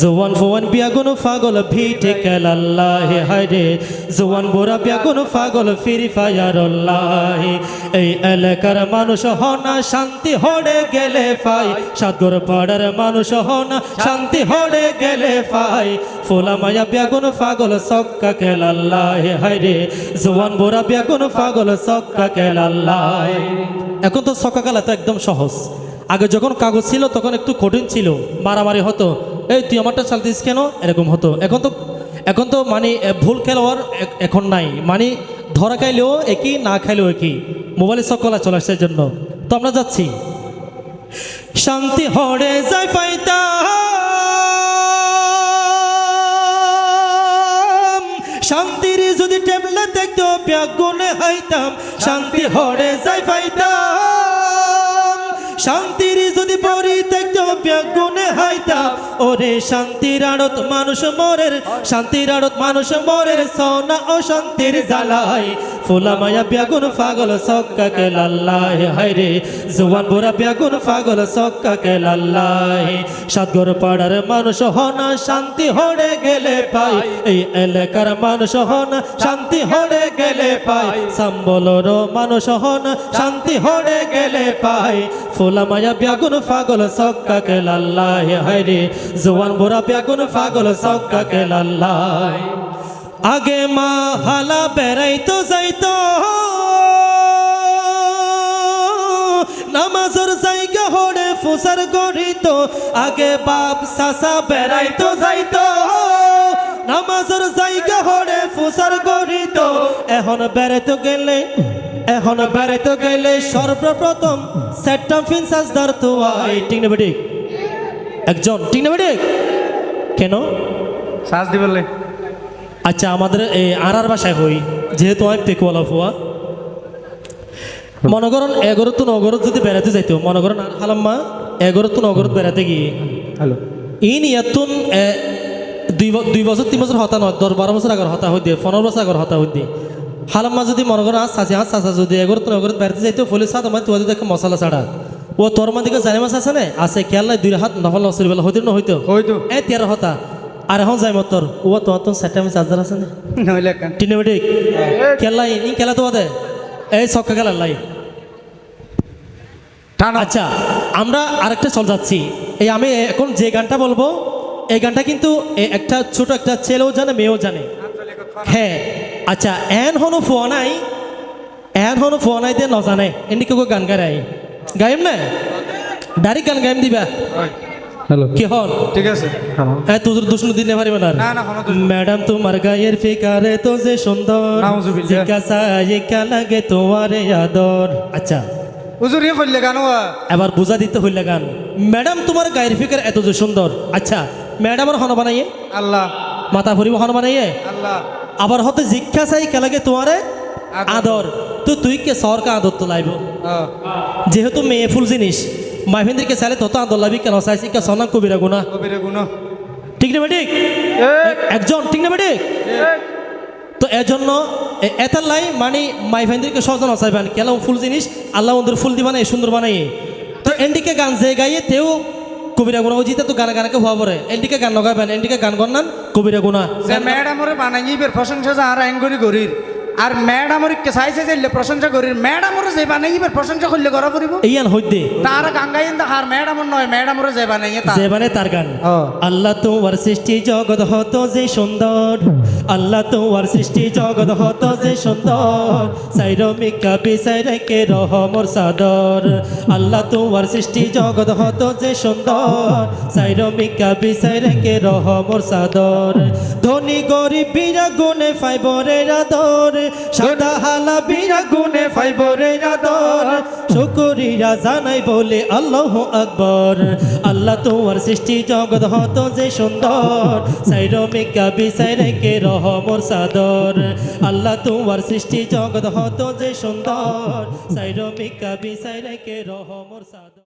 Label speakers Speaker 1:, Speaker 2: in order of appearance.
Speaker 1: জোয়ান ফোয়ান বিয়াগুন ফাগল ভিটে কেলাল্লাহ হায়রে জোয়ান বোরা বিয়াগুন ফাগল ফিরি ফায়ারল্লাহ এই এলাকার মানুষ হনা শান্তি হড়ে গেলে পাই। সাদর পাড়ার মানুষ হনা শান্তি হড়ে গেলে পাই। ফোলা মায়া বিয়াগুন ফাগল সক্কা কেলাল্লাহ হায়রে জোয়ান বোরা বিয়াগুন ফাগল সক্কা কেলাল্লাহ এখন তো সক্কা খেলা তো একদম সহজ। আগে যখন কাগজ ছিল, তখন একটু কঠিন ছিল, মারামারি হতো। এই, তুই আমারটা চালতিস কেন? এরকম হতো। এখন তো এখন তো মানে ভুল খেলোয়াড় এখন নাই। মানে ধরা খাইলেও একই, না খাইলেও একই। মোবাইলে সকলা চলে আসছে জন্য তো আমরা যাচ্ছি। শান্তি হরে যাই পাইতাম। শান্তির যদি টেবলে দেখতো ব্যাগুনে হাইতাম। শান্তি হরে যাই পাইতাম। শান্তির যদি পরিত্যক্ত ব্যগুনে হাইতা ওরে শান্তির আড়ত মানুষ মরের, শান্তির আড়ত মানুষ মরের সোনা ও শান্তির জ্বালাই ফুলা মায়া ব্যাগুন ফাগল সক্কা কে লাল্লাই হায়রে জোয়ান বুড়া ব্যাগুন ফাগল সক্কা কে লাল্লাই সাতগর পাড়ার মানুষ হনা, শান্তি হড়ে গেলে পাই। এই এলাকার মানুষ হনা, শান্তি হড়ে গেলে পাই। সম্বলর মানুষ হনা, শান্তি হড়ে গেলে পাই। ফুলা মায়া ব্যাগুন ফাগল সক্কা কে লাল্লাই হায়রে জোয়ান বুড়া ব্যাগুন ফাগল সক্কা কে লাল্লাই আগে মা হালা বেড়াইতো যাইতো। নামাজর জায়গা হড়ে ফুসার গড়িত। আগে বাপ সাসা বেড়াইতো যাইতো। নামাজর জায়গা হড়ে ফুসার গড়িত। এখন বেড়াইতে গেলে, এখন বেড়াইতে গেলে সর্বপ্রথম সেটটাম ফিনসাস আই ঠিক না বেটি একজন বেটি কেন?
Speaker 2: শ্বাস দিবলে
Speaker 1: আচ্ছা আমাদের এই আড়ার বাসায় হই যেহেতু আমি পেকুয়ালা ফুয়া। মনে করেন এগারো তো নগরত যদি বেড়াতে যাইতো মনে করেন আর হালাম্মা এগারো তো নগরত বেড়াতে গিয়ে।
Speaker 2: হ্যালো।
Speaker 1: ইন ইয়াতুন দুই দুই বছর তিন বছর হতা নয় দশ বারো বছর আগর হতা হই দিয়ে পনেরো বছর আগর হতা হই দিয়ে হালাম্মা যদি মনে করেন আজ চাচি আজ চাচা যদি এগারো তো নগরত বেড়াতে যাইতো ফলে সাদ আমার তোদের দেখে মশলা ছাড়া। ও তোর মাদিকে জানে মাছ আছে না? আছে খেয়াল নাই দুই হাত নফল নসরি বেলা হইতো না হইতো?
Speaker 2: হয়তো
Speaker 1: এ তের হতা। আর এখন যাই মতর ও তোমার তো সেটা চার্জার আছে না?
Speaker 2: নইলে কেন?
Speaker 1: টিনেমেটিক খেলা ই খেলা তো এই ছক্কা খেলা লাই আচ্ছা আমরা আরেকটা চল যাচ্ছি। এই আমি এখন যে গানটা বলব এই গানটা কিন্তু একটা ছোট একটা ছেলেও জানে মেয়েও জানে। হ্যাঁ আচ্ছা এন হনো ফোয়া নাই এন হনো ফোয়া নাই দিয়ে নজানে। এমনি কেউ গান গাই গাইম না? ডাইরেক্ট গান গাইম দিবা।
Speaker 2: হ্যালো।
Speaker 1: কি হল?
Speaker 2: ঠিক আছে।
Speaker 1: হ্যাঁ তোদের দুষ্ণ দিনে পারিবে না
Speaker 2: না না কোনো দোষ নেই।
Speaker 1: ম্যাডাম তোমার গায়ের ফিকারে তো যে সুন্দর।
Speaker 2: নাউজুবিল্লাহ।
Speaker 1: জিজ্ঞাসা ইকা লাগে তোমার আদর। আচ্ছা।
Speaker 2: হুজুর ইয়ে
Speaker 1: এবার বুঝা দিতে হইলে গান। ম্যাডাম তোমার গায়ের ফিকার এত যে সুন্দর। আচ্ছা ম্যাডামের হন বানাইয়ে?
Speaker 2: আল্লাহ।
Speaker 1: মাথা ভরিব হন বানাইয়ে?
Speaker 2: আল্লাহ।
Speaker 1: আবার হতে জিজ্ঞাসা ইকা লাগে তোমারে
Speaker 2: আদর।
Speaker 1: তো তুই কে সরকা আদর তো লাইব
Speaker 2: হ্যাঁ,
Speaker 1: যেহেতু মেয়ে ফুল জিনিস। তত আদর লাবি কেন চাইছি কে সনাম কবিরা গুণা
Speaker 2: কবিরে গুণ
Speaker 1: ঠিক না বেঠিক একজন ঠিক না বেঠিক তো এজন্য এ- এটার লাই মানে মাই ভাইদেরকে সজন অসাইবেন কেলাম ফুল জিনিস আল্লাহ ওদের ফুল দিবানে সুন্দর বানাই তো এন্ডিকে গান যে গাইয়ে তেও কবিরা গুণা জিতে তো গানা গানাকে হওয়া পরে এন্ডিকে গান লগাবেন এন্ডিকে গান গন্নান কবিরা গুণা
Speaker 2: যে ম্যাডামরে বানাইবের প্রশংসা যে আর আইনগরি গরির আর ম্যাডামরে কে চাইছে যে প্রশংসা গরির ম্যাডামরে যে বানাইবের প্রশংসা করলে করা পড়িব?
Speaker 1: এইয়ান হইতে।
Speaker 2: তার গাঙ্গাইন দা আর ম্যাডামর নয় ম্যাডামরে যে বানাইয়ে তা
Speaker 1: যে মানে তার গান। আল্লাহ তোমার সৃষ্টি জগৎ হত যে সুন্দর। আল্লাহ তোমার সৃষ্টি জগৎ হত যে সুন্দর। সাইরমিকা বিসাই রেখে রহমর সাদর। আল্লাহ তোমার সৃষ্টি জগৎ হত যে সুন্দর। সাইরমিকা বিসাই রেখে রহমর সাদর। ধনী গরিব বিরা গুনে ফাইবরের আদর, সাদা হালা বিরা গুনে ফাইবরের আদর। শুকরিয়া জানাই বলে আল্লাহ আকবর। আল্লাহ তোমার সৃষ্টি জগৎ হত যে সুন্দর সাইরমিকা বিসাই রেখে রহমর সাদর। আল্লাহ তোমার সৃষ্টি জগৎ হত যে সুন্দর সাইরমিকা বিসাই রেখে রহমর সাদর।